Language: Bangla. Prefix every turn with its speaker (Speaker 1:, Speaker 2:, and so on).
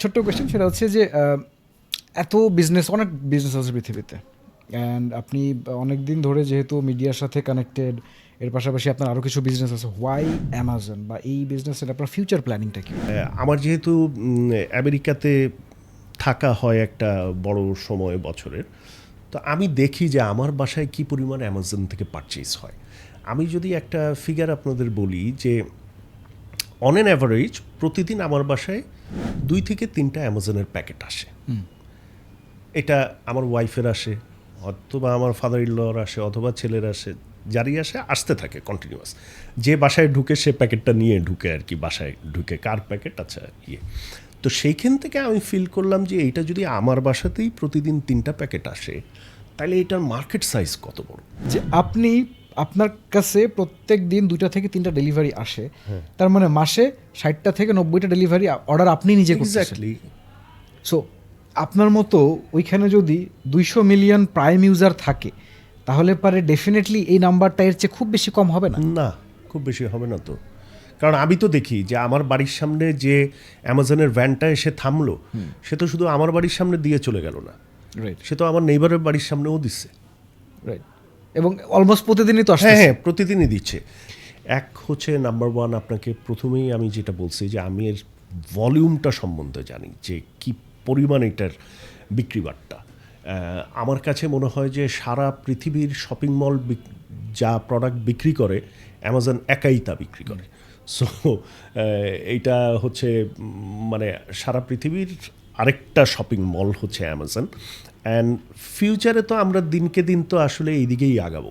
Speaker 1: ছোট্ট কোয়েশ্চেন সেটা হচ্ছে যে এত বিজনেস অনেক বিজনেস আছে পৃথিবীতে। অ্যান্ড আপনি অনেক দিন ধরে যেহেতু মিডিয়ার সাথে কানেক্টেড এর পাশাপাশি আপনার আরও কিছু বিজনেস আছে। হোয়াই অ্যামাজন বা এই বিজনেসের আপনার ফিউচার প্ল্যানিংটা কি?
Speaker 2: আমার যেহেতু আমেরিকাতে থাকা হয় একটা বড় সময়, বছরের, তো আমি দেখি যে আমার বাসায় কি পরিমাণ অ্যামাজন থেকে পারচেজ হয়। আমি যদি একটা ফিগার আপনাদের বলি যে অন অ্যান অ্যাভারেজ প্রতিদিন আমার বাসায় দুই থেকে তিনটা অ্যামাজনের প্যাকেট আসে। এটা আমার ওয়াইফের আসে অথবা আমার ফাদার ইনলর আসে অথবা ছেলের আসে যারই আসে আসতে থাকে কন্টিনিউয়াস যে বাসায় ঢুকে সে প্যাকেটটা নিয়ে ঢুকে আর কি বাসায় ঢুকে কার প্যাকেট আচ্ছা ইয়ে। তো সেইখান থেকে আমি ফিল করলাম যে এইটা যদি আমার বাসাতেই প্রতিদিন তিনটা প্যাকেট আসে তাহলে এটার মার্কেট সাইজ কত বড়?
Speaker 1: যে আপনি আপনার কাছে প্রত্যেক দিন দুইটা থেকে তিনটা ডেলিভারি আসে তার মানে মাসে ষাটটা থেকে নব্বইটা ডেলিভারি অর্ডার আপনি নিজে করছেন সো আপনার মতো ওইখানে যদি দুইশো মিলিয়ন প্রাইম ইউজার থাকে তাহলে পারে ডেফিনেটলি এই নাম্বারটা এর চেয়ে খুব বেশি কম হবে না?
Speaker 2: না খুব বেশি হবে না তো। কারণ আমি তো দেখি যে আমার বাড়ির সামনে যে অ্যামাজনের ভ্যানটা এসে থামলো সে তো শুধু আমার বাড়ির সামনে দিয়ে চলে গেল না।
Speaker 1: রাইট
Speaker 2: সে তো আমার নেইবারের বাড়ির সামনেও দিচ্ছে।
Speaker 1: রাইট এবং অলমোস্ট প্রতিদিনই তো আসে
Speaker 2: হ্যাঁ হ্যাঁ প্রতিদিনই দিচ্ছে। এক হচ্ছে নাম্বার ওয়ান আপনাকে প্রথমেই আমি যেটা বলছি যে আমি এর ভলিউমটা সম্বন্ধে জানি যে কি পরিমাণ এটার বিক্রি বাট্টা। আহ, আমার কাছে মনে হয় যে সারা পৃথিবীর শপিং মল যা প্রোডাক্ট বিক্রি করে অ্যামাজন একাই তা বিক্রি করে। সো এইটা হচ্ছে মানে সারা পৃথিবীর আরেকটা শপিং মল হচ্ছে অ্যামাজন অ্যান্ড ফিউচারে তো আমরা দিনকে দিন তো আসলে এইদিকেই আগাবো।